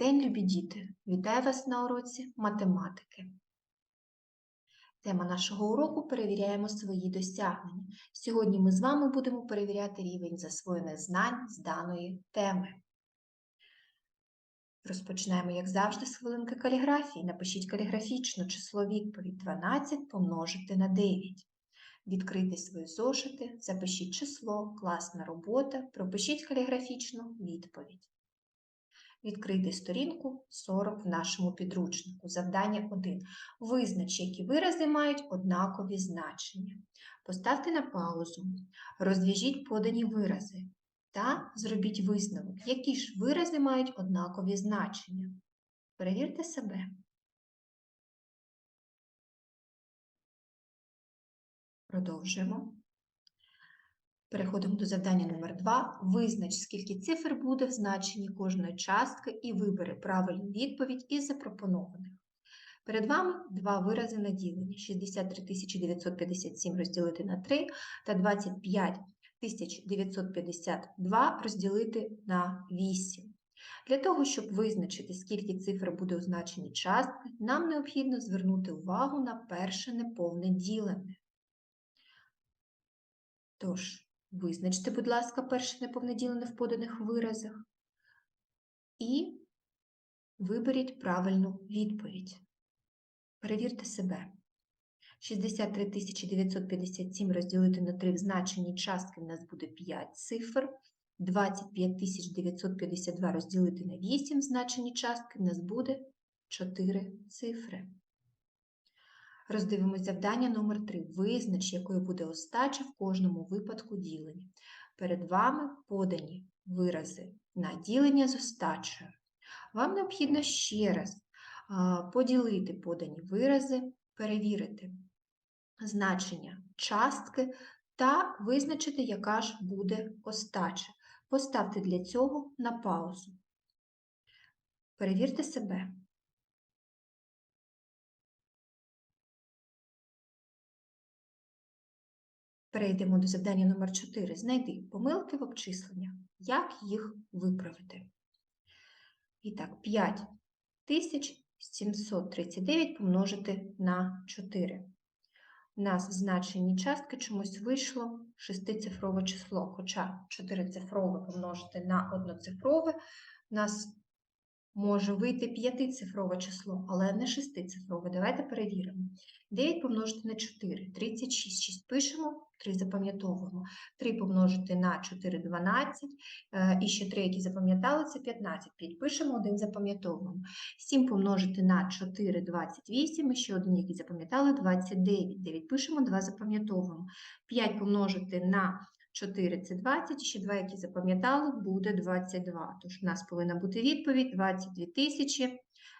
день, любі діти! Вітаю вас на уроці математики. Тема нашого уроку перевіряємо свої досягнення. Сьогодні ми з вами будемо перевіряти рівень засвоєних знань з даної теми. Розпочинаємо, як завжди, з хвилинки каліграфії. Напишіть каліграфічно число відповідь 12 помножити на 9. Відкрийте свої зошити, запишіть число, класна робота, пропишіть каліграфічну відповідь. Відкрийте сторінку 40 в нашому підручнику. Завдання 1. Визнач, які вирази мають однакові значення. Поставте на паузу, розв'яжіть подані вирази та зробіть висновок, які ж вирази мають однакові значення. Перевірте себе. Продовжуємо. Переходимо до завдання номер 2. Визнач, скільки цифр буде в значенні кожної частки і вибери правильну відповідь із запропонованих. Перед вами два вирази на ділення. 63 957 розділити на 3 та 25 952 розділити на 8. Для того, щоб визначити, скільки цифр буде у значенні частки, нам необхідно звернути увагу на перше неповне ділене. Тож, Визначте, будь ласка, перше неповноділене в поданих виразах і виберіть правильну відповідь. Перевірте себе. 63 957 розділити на 3 в частки в нас буде 5 цифр. 25 952 розділити на 8 в значенні частки в нас буде 4 цифри. Роздивимось завдання номер 3 Визнач, якою буде остача в кожному випадку ділення. Перед вами подані вирази на ділення з остачею. Вам необхідно ще раз поділити подані вирази, перевірити значення частки та визначити, яка ж буде остача. Поставте для цього на паузу. Перевірте себе. Перейдемо до завдання номер 4. Знайди помилки в обчисленнях. Як їх виправити? І так, 5739 помножити на 4. У нас в значенні частки чомусь вийшло шестицифрове число, хоча 4-цифрове помножити на одноцифрове, у нас може вийти п'ятицифрове число, але не шестицифрове. Давайте перевіримо. 9 помножити на 4, 36, 6 пишемо, 3 запам'ятовуємо. 3 помножити на 4 12, е, і ще 3, які запам'ятали, це 15. 5 пишемо, 1 запам'ятовуємо. 7 помножити на 4 28, і ще один, який запам'ятали, 29. 9 пишемо, 2 запам'ятовуємо. 5 помножити на 4 це 20, ще 2, які запам'ятали, буде 22. Тож у нас повинна бути відповідь 22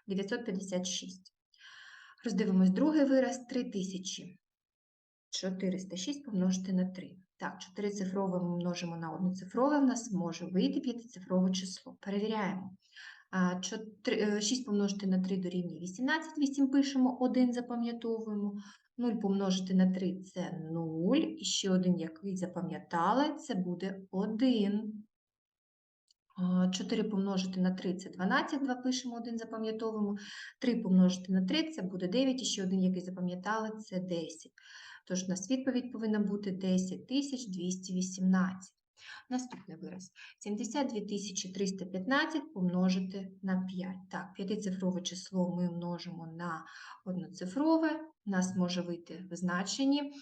956. Роздивимось другий вираз 3406 помножити на 3. Так, 4 цифрове ми множимо на одноцифрове, в нас може вийти п'ятицифрове число. Перевіряємо. 6 е, помножити на 3 дорівнює 18, 8 пишемо, 1 запам'ятовуємо. 0 помножити на 3 це 0. І ще один, який запам'ятали, це буде 1. 4 помножити на 3 це 12, 2 пишемо, 1 запам'ятовуємо. 3 помножити на 3 це буде 9, і ще один, який запам'ятали, це 10. Тож у нас відповідь повинна бути 10 218. Наступний вираз. 72 315 помножити на 5. Так, п'ятицифрове число ми множимо на одноцифрове. У нас може вийти в значенні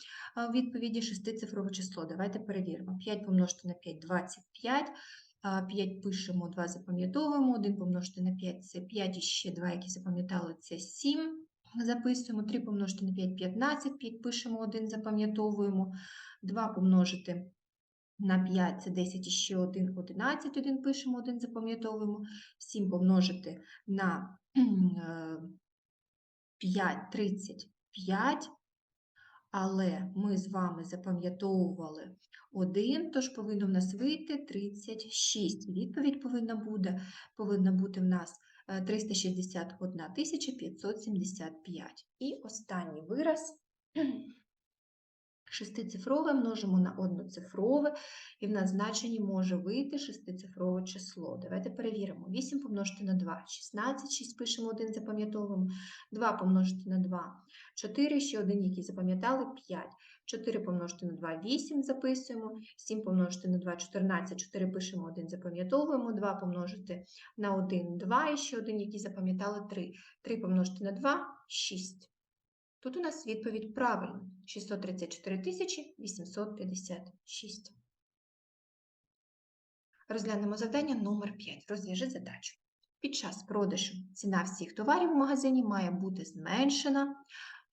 відповіді шестицифрове число. Давайте перевіримо. 5 помножити на 5 25. 5 пишемо, 2 запам'ятовуємо, 1 помножити на 5 це 5, і ще 2, які запам'ятали, це 7. Записуємо 3 помножити на 5 15, 5 пишемо, 1 запам'ятовуємо, 2 помножити на 5 це 10 і ще 1, 11, 1 пишемо, 1 запам'ятовуємо, 7 помножити на 5 35, але ми з вами запам'ятовували 1, тож повинно в нас вийти 36. Відповідь повинна бути, повинна бути в нас 361 575. І останній вираз Шестицифрове множимо на одноцифрове, і в нас значенні може вийти шестицифрове число. Давайте перевіримо. 8 помножити на 2, 16, 6 пишемо 1, запам'ятовуємо. 2 помножити на 2, 4, ще один, який запам'ятали, 5. 4 помножити на 2, 8 записуємо. 7 помножити на 2, 14, 4 пишемо 1, запам'ятовуємо. 2 помножити на 1, 2, і ще один, який запам'ятали, 3. 3 помножити на 2, 6. Тут у нас відповідь правильна. 634 856. Розглянемо завдання номер 5. Розв'яжи задачу. Під час продажу ціна всіх товарів в магазині має бути зменшена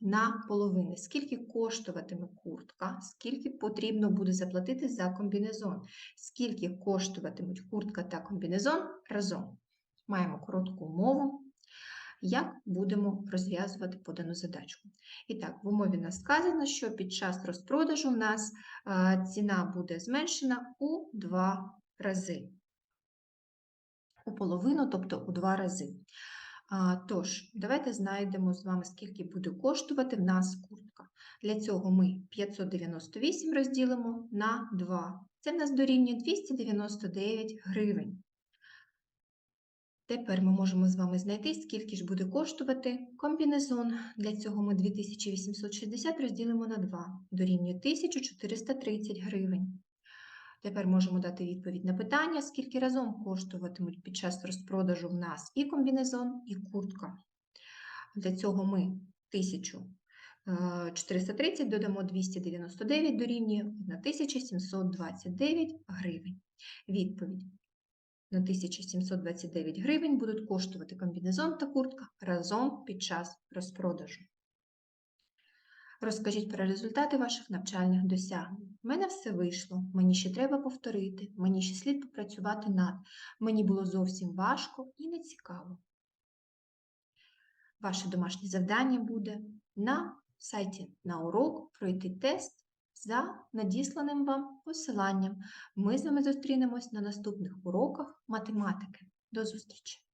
на половину. Скільки коштуватиме куртка, скільки потрібно буде заплатити за комбінезон, скільки коштуватимуть куртка та комбінезон разом. Маємо коротку умову, як будемо розв'язувати подану задачку. І так, в умові нас сказано, що під час розпродажу в нас е, ціна буде зменшена у два рази. У половину, тобто у два рази. Тож, давайте знайдемо з вами, скільки буде коштувати в нас куртка. Для цього ми 598 розділимо на 2. Це в нас дорівнює 299 гривень. Тепер ми можемо з вами знайти, скільки ж буде коштувати комбінезон. Для цього ми 2860 розділимо на 2, дорівнює 1430 гривень. Тепер можемо дати відповідь на питання, скільки разом коштуватимуть під час розпродажу в нас і комбінезон, і куртка. Для цього ми 1430 додамо 299 дорівнює 1729 гривень. Відповідь на 1729 гривень будуть коштувати комбінезон та куртка разом під час розпродажу. Розкажіть про результати ваших навчальних досягнень. У мене все вийшло, мені ще треба повторити, мені ще слід попрацювати над. Мені було зовсім важко і нецікаво. Ваше домашнє завдання буде на сайті на урок пройти тест за надісланим вам посиланням. Ми з вами зустрінемось на наступних уроках математики. До зустрічі!